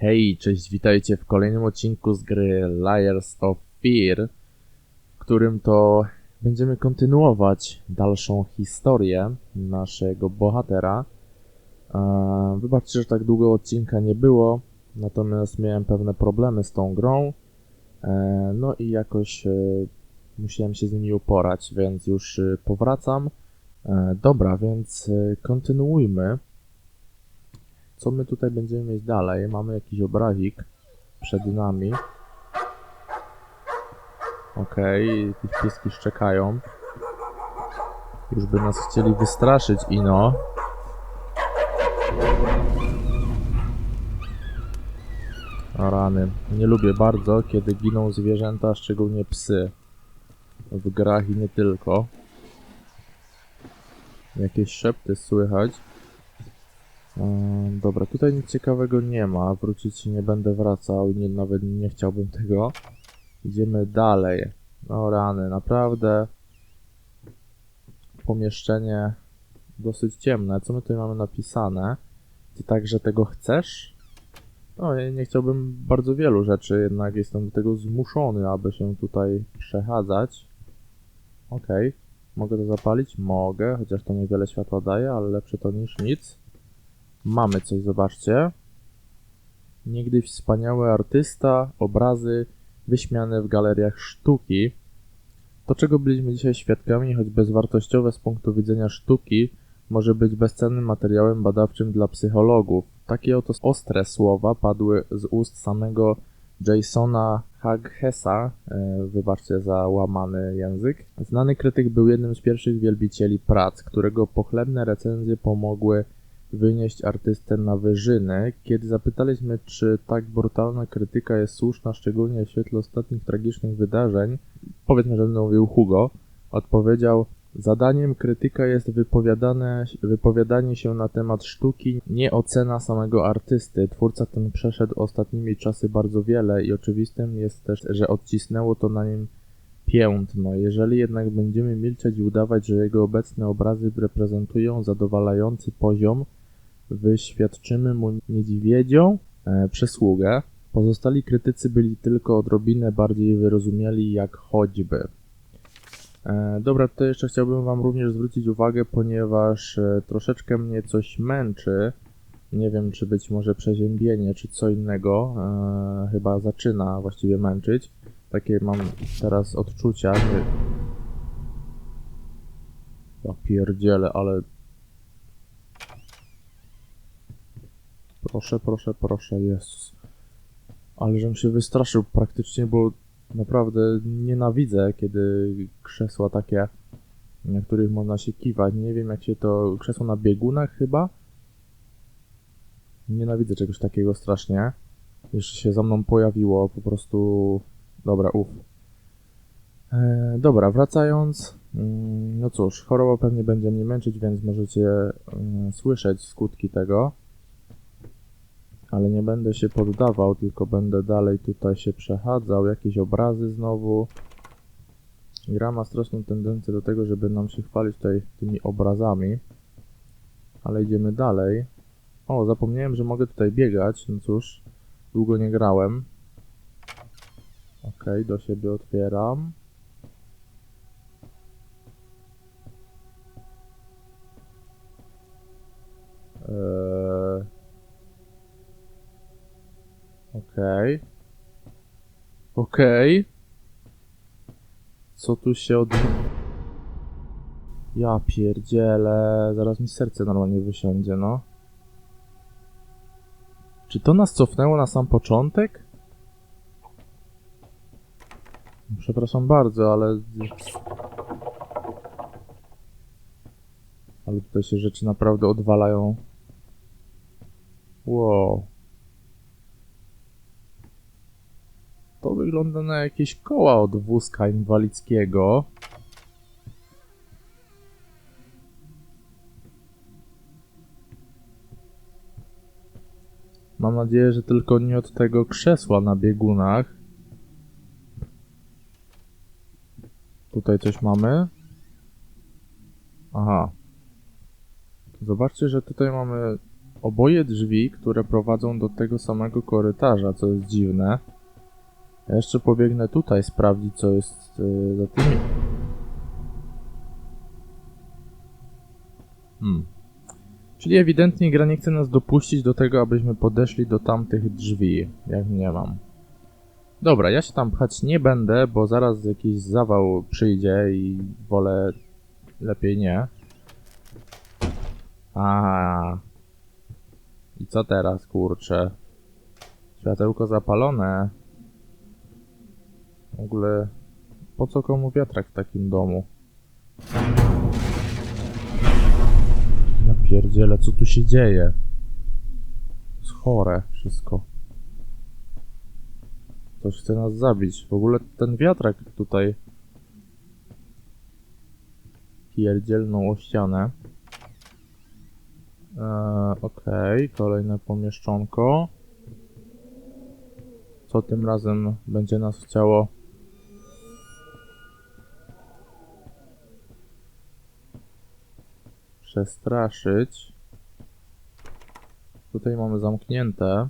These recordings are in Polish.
Hej, cześć, witajcie w kolejnym odcinku z gry Liars of Fear, w którym to będziemy kontynuować dalszą historię naszego bohatera. Eee, Wybaczcie, że tak długo odcinka nie było, natomiast miałem pewne problemy z tą grą, eee, no i jakoś e, musiałem się z nimi uporać, więc już e, powracam. Dobra, więc e, kontynuujmy. Co my tutaj będziemy mieć dalej? Mamy jakiś obrazik przed nami. Okej, jakieś pieski szczekają. Już by nas chcieli wystraszyć, Ino. O rany. Nie lubię bardzo, kiedy giną zwierzęta, szczególnie psy. W grach i nie tylko. Jakieś szepty słychać. Dobra, tutaj nic ciekawego nie ma. Wrócić nie będę wracał nie, nawet nie chciałbym tego. Idziemy dalej. O rany, naprawdę pomieszczenie dosyć ciemne. Co my tutaj mamy napisane? Ty także tego chcesz? No, ja nie chciałbym bardzo wielu rzeczy, jednak jestem do tego zmuszony, aby się tutaj przechadzać. Okej. Mogę to zapalić? Mogę, chociaż to niewiele światła daje, ale lepsze to niż nic. Mamy coś, zobaczcie. Niegdyś wspaniały artysta, obrazy wyśmiane w galeriach sztuki. To, czego byliśmy dzisiaj świadkami, choć bezwartościowe z punktu widzenia sztuki, może być bezcennym materiałem badawczym dla psychologów. Takie oto ostre słowa padły z ust samego Jasona Haghesa, e, wybaczcie za łamany język. Znany krytyk był jednym z pierwszych wielbicieli prac, którego pochlebne recenzje pomogły wynieść artystę na wyżyny. Kiedy zapytaliśmy, czy tak brutalna krytyka jest słuszna, szczególnie w świetle ostatnich tragicznych wydarzeń, powiedzmy, że mówił Hugo, odpowiedział, zadaniem krytyka jest wypowiadane, wypowiadanie się na temat sztuki, nie ocena samego artysty. Twórca ten przeszedł ostatnimi czasy bardzo wiele i oczywistym jest też, że odcisnęło to na nim piętno. Jeżeli jednak będziemy milczeć i udawać, że jego obecne obrazy reprezentują zadowalający poziom, wyświadczymy mu niedźwiedzią e, przysługę. Pozostali krytycy byli tylko odrobinę bardziej wyrozumiali, jak choćby. E, dobra, to jeszcze chciałbym Wam również zwrócić uwagę, ponieważ e, troszeczkę mnie coś męczy. Nie wiem, czy być może przeziębienie, czy co innego. E, chyba zaczyna właściwie męczyć. Takie mam teraz odczucia. Ja pierdzielę, ale Proszę, proszę, proszę, Jezus. Ale żem się wystraszył praktycznie, bo naprawdę nienawidzę, kiedy krzesła takie, na których można się kiwać. Nie wiem, jak się to... Krzesło na biegunach chyba? Nienawidzę czegoś takiego strasznie. Jeszcze się za mną pojawiło, po prostu... Dobra, uff. E, dobra, wracając. Mm, No cóż, choroba pewnie będzie mnie męczyć, więc możecie mm, słyszeć skutki tego ale nie będę się poddawał, tylko będę dalej tutaj się przechadzał, jakieś obrazy znowu. Gra ma straszną tendencję do tego, żeby nam się chwalić tutaj tymi obrazami, ale idziemy dalej. O, zapomniałem, że mogę tutaj biegać, no cóż, długo nie grałem. Ok, do siebie otwieram. Eee... Okej. Okej. Co tu się od... Ja pierdzielę, zaraz mi serce normalnie wysiądzie, no. Czy to nas cofnęło na sam początek? Przepraszam bardzo, ale... Ale tutaj się rzeczy naprawdę odwalają. Wow. To wygląda na jakieś koła od wózka inwalidzkiego. Mam nadzieję, że tylko nie od tego krzesła na biegunach. Tutaj coś mamy. Aha. Zobaczcie, że tutaj mamy oboje drzwi, które prowadzą do tego samego korytarza, co jest dziwne. Ja jeszcze pobiegnę tutaj sprawdzić, co jest y, za tymi. Hmm. Czyli ewidentnie gra nie chce nas dopuścić do tego, abyśmy podeszli do tamtych drzwi, jak nie mam. Dobra, ja się tam pchać nie będę, bo zaraz jakiś zawał przyjdzie i wolę lepiej nie. Aha. I co teraz, kurczę? Światełko zapalone. W ogóle, po co komu wiatrak w takim domu? Ja pierdzielę, co tu się dzieje? Jest chore wszystko. Ktoś chce nas zabić. W ogóle ten wiatrak tutaj pierdzielną o ścianę. Eee, Okej, kolejne pomieszczonko. Co tym razem będzie nas chciało? Przestraszyć. Tutaj mamy zamknięte.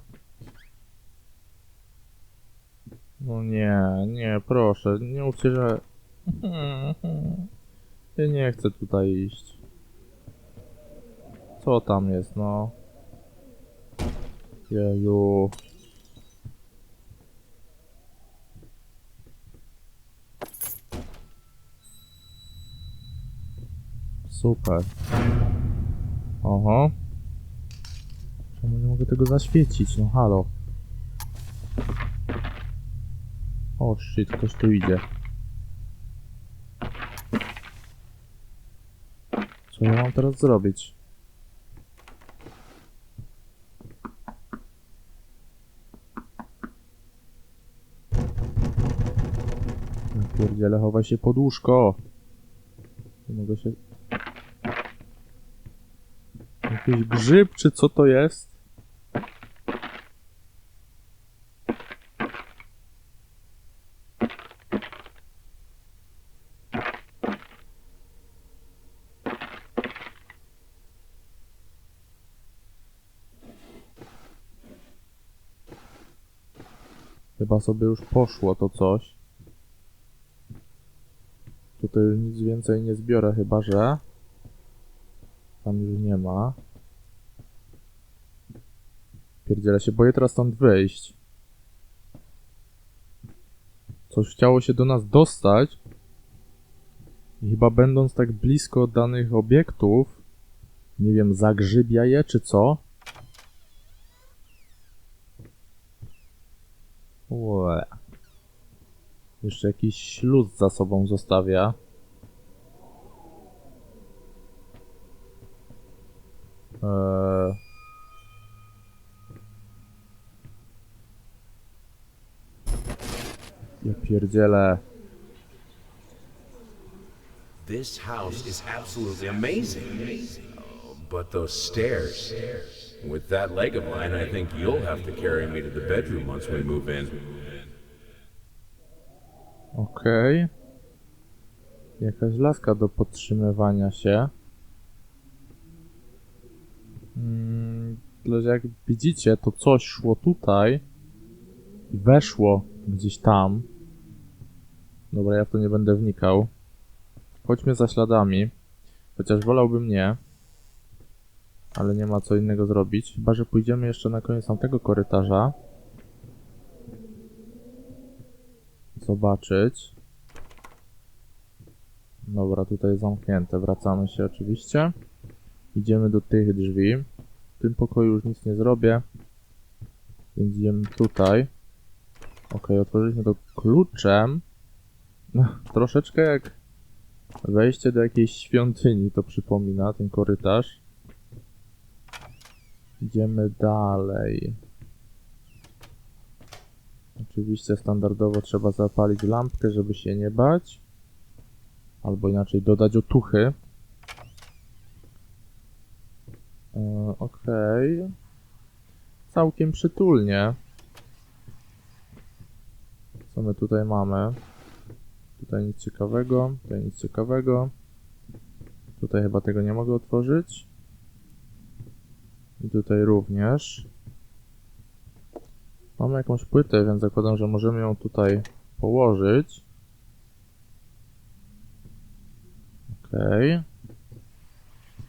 No nie, nie, proszę, nie mówcie, że... Ja nie chcę tutaj iść. Co tam jest, no? Jeju. Super. Oho. Czemu nie mogę tego zaświecić? No halo. O shit, ktoś tu idzie. Co ja mam teraz zrobić? Pierdziele, chowaj się pod łóżko. Nie mogę się... Jakiś grzyb, czy co to jest? Chyba sobie już poszło to coś. Tutaj już nic więcej nie zbiorę, chyba że... Tam już nie ma. Pierdziele się, boję teraz stąd wyjść. Coś chciało się do nas dostać. I chyba będąc tak blisko danych obiektów, nie wiem, zagrzybia je czy co? Łe. Jeszcze jakiś śluz za sobą zostawia. Eee... Ja pierdzielę. This house is absolutely amazing. But those stairs. With that leg of mine, I think you'll have to carry me to the bedroom once we move in. Okej. Jakaś laska do podtrzymywania się. Mm, jak widzicie, to coś szło tutaj i weszło gdzieś tam. Dobra, ja w to nie będę wnikał. Chodźmy za śladami. Chociaż wolałbym nie. Ale nie ma co innego zrobić. Chyba, że pójdziemy jeszcze na koniec tamtego korytarza. Zobaczyć. Dobra, tutaj zamknięte. Wracamy się oczywiście. Idziemy do tych drzwi. W tym pokoju już nic nie zrobię. Więc idziemy tutaj. Ok, otworzyliśmy to kluczem. No, troszeczkę jak wejście do jakiejś świątyni to przypomina, ten korytarz. Idziemy dalej. Oczywiście standardowo trzeba zapalić lampkę, żeby się nie bać. Albo inaczej dodać otuchy. E, Okej. Całkiem przytulnie. Co my tutaj mamy? Tutaj nic ciekawego, tutaj nic ciekawego. Tutaj chyba tego nie mogę otworzyć. I tutaj również. Mamy jakąś płytę, więc zakładam, że możemy ją tutaj położyć. Okej.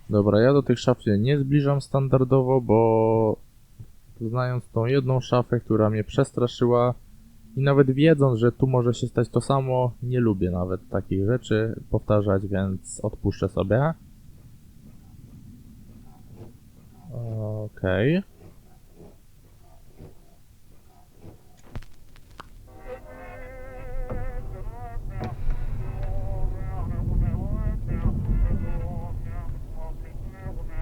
Dobra, ja do tych szaf się nie zbliżam standardowo, bo znając tą jedną szafę, która mnie przestraszyła i nawet wiedząc, że tu może się stać to samo, nie lubię nawet takich rzeczy powtarzać, więc odpuszczę sobie. Okej.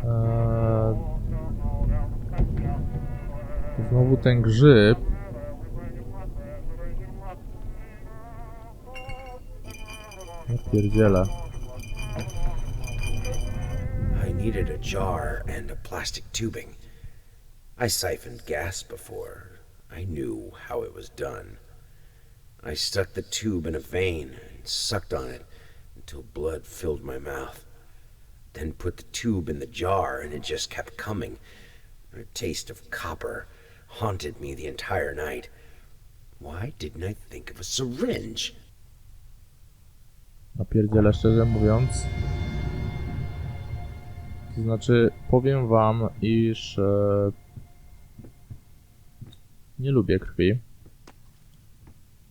Eee, Znowu ten grzyb. Ja pierdzielę. I needed a jar and a plastic tubing. I siphoned gas before. I knew how it was done. I stuck the tube in a vein and sucked on it until blood filled my mouth. Then put the tube in the jar and it just kept coming. A taste of copper haunted me the entire night. Why didn't I think of a syringe? Napierdzielę szczerze mówiąc. To znaczy, powiem wam, iż e, nie lubię krwi.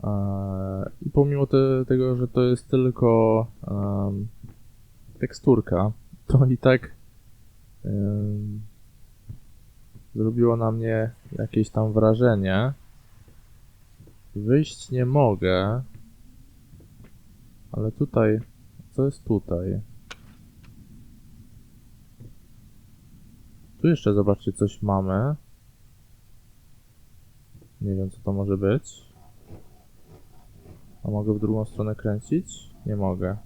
E, I pomimo te, tego, że to jest tylko em, teksturka, to i tak em, zrobiło na mnie jakieś tam wrażenie. Wyjść nie mogę. Ale tutaj, co jest tutaj? Tu jeszcze zobaczcie, coś mamy. Nie wiem, co to może być. A mogę w drugą stronę kręcić? Nie mogę.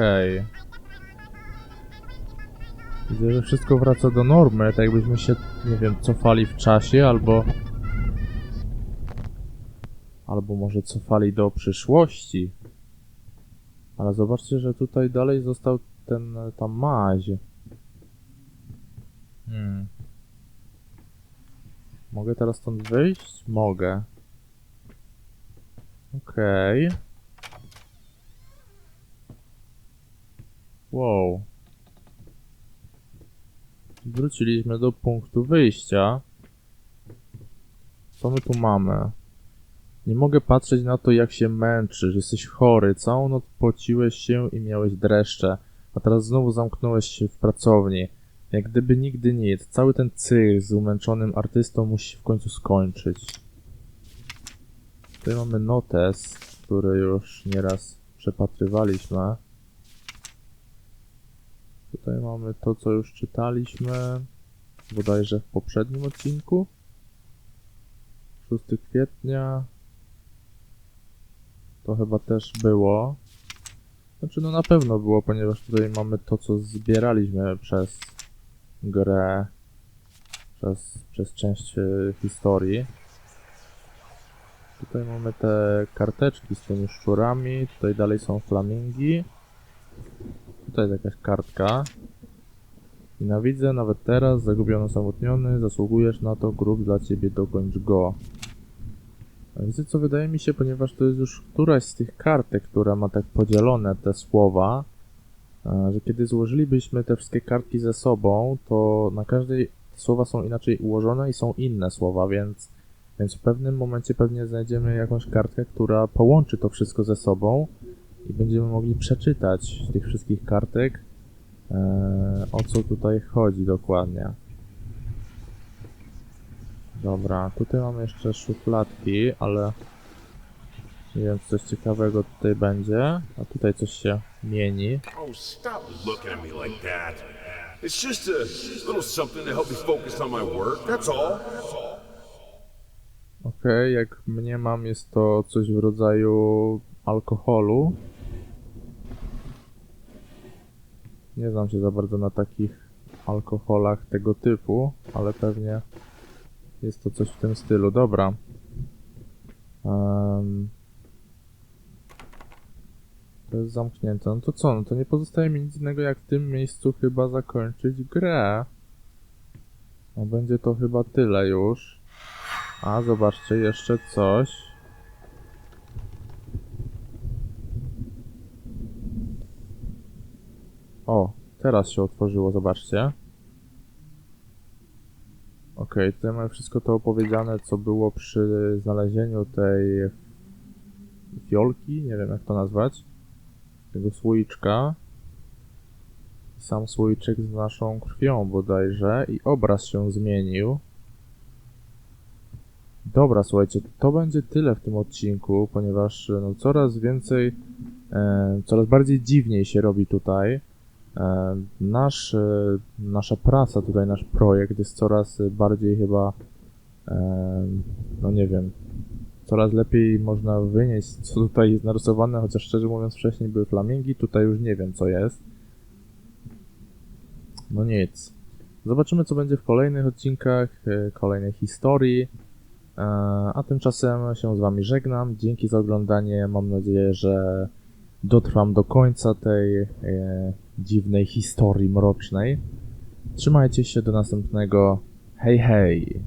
Okej. Widzę, że wszystko wraca do normy, tak jakbyśmy się, nie wiem, cofali w czasie, albo... Albo może cofali do przyszłości. Ale zobaczcie, że tutaj dalej został ten, ta maź. Hmm. Mogę teraz stąd wyjść? Mogę. Okej. Wow. Wróciliśmy do punktu wyjścia. Co my tu mamy? Nie mogę patrzeć na to, jak się męczysz. Jesteś chory. Całą noc pociłeś się i miałeś dreszcze. A teraz znowu zamknąłeś się w pracowni. Jak gdyby nigdy nic. Cały ten cykl z umęczonym artystą musi się w końcu skończyć. Tutaj mamy notes, który już nieraz przepatrywaliśmy. Tutaj mamy to, co już czytaliśmy bodajże w poprzednim odcinku. 6 kwietnia. To chyba też było. Znaczy, no na pewno było, ponieważ tutaj mamy to, co zbieraliśmy przez grę, przez, przez część e, historii. Tutaj mamy te karteczki z tymi szczurami, tutaj dalej są flamingi. Tutaj jest jakaś kartka. Nienawidzę nawet teraz, zagubiony, samotniony, zasługujesz na to, grób dla ciebie, dokończ go. A Wiecie co, wydaje mi się, ponieważ to jest już któraś z tych kartek, która ma tak podzielone te słowa, e, że kiedy złożylibyśmy te wszystkie kartki ze sobą, to na każdej słowa są inaczej ułożone i są inne słowa, więc, więc w pewnym momencie pewnie znajdziemy jakąś kartkę, która połączy to wszystko ze sobą i będziemy mogli przeczytać z tych wszystkich kartek, e, o co tutaj chodzi dokładnie. Dobra, tutaj mamy jeszcze szufladki, ale nie wiem, coś ciekawego tutaj będzie. A tutaj coś się mieni. Oh, stop looking at me like that. It's just a little something to help me focus on my work. That's all. Okej, jak mnie mam, jest to coś w rodzaju alkoholu. Nie znam się za bardzo na takich alkoholach tego typu, ale pewnie jest to coś w tym stylu. Dobra. Em, to jest zamknięte. No to co? No to nie pozostaje mi nic innego jak w tym miejscu chyba zakończyć grę. No będzie to chyba tyle już. A zobaczcie, jeszcze coś. O, teraz się otworzyło, zobaczcie. Okej, tutaj mamy wszystko to opowiedziane, co było przy znalezieniu tej fiolki, nie wiem jak to nazwać, tego słoiczka. Sam słoiczek z naszą krwią bodajże i obraz się zmienił. Dobra, słuchajcie, to będzie tyle w tym odcinku, ponieważ no, coraz więcej, e, coraz bardziej dziwniej się robi tutaj. E, nasz, e, nasza praca tutaj, nasz projekt jest coraz bardziej chyba, e, no nie wiem, coraz lepiej można wynieść, co tutaj jest narysowane, chociaż szczerze mówiąc wcześniej były flamingi, tutaj już nie wiem co jest. No nic. Zobaczymy co będzie w kolejnych odcinkach, kolejnej historii. A tymczasem się z wami żegnam. Dzięki za oglądanie. Mam nadzieję, że dotrwam do końca tej dziwnej historii mrocznej. Trzymajcie się do następnego. Hej hej!